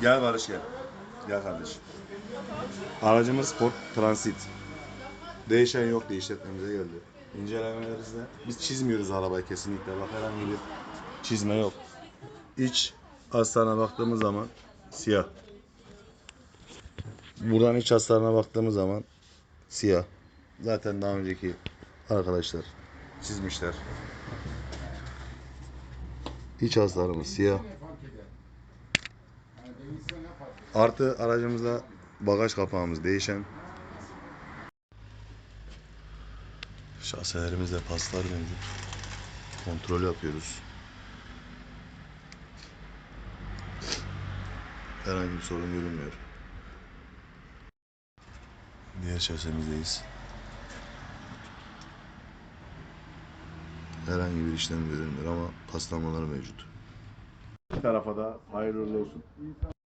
Gel Barış gel. Gel kardeşim. Aracımız Ford Transit. Değişen yok diye işletmemize geldi. İncelemelerinizde biz çizmiyoruz arabayı kesinlikle. Bak herhangi bir çizme yok. İç hasarına baktığımız zaman siyah. Buradan iç hasarına baktığımız zaman siyah. Zaten daha önceki arkadaşlar çizmişler. İç hasarımız siyah. Artı aracımızda bagaj kapağımız değişen. Şaselerimizde paslar mevcut. Kontrol yapıyoruz. Herhangi bir sorun görünmüyor. Diğer şasemizdeyiz. Herhangi bir işlem görünmüyor ama paslamalar mevcut. Bir tarafa da hayırlı olsun.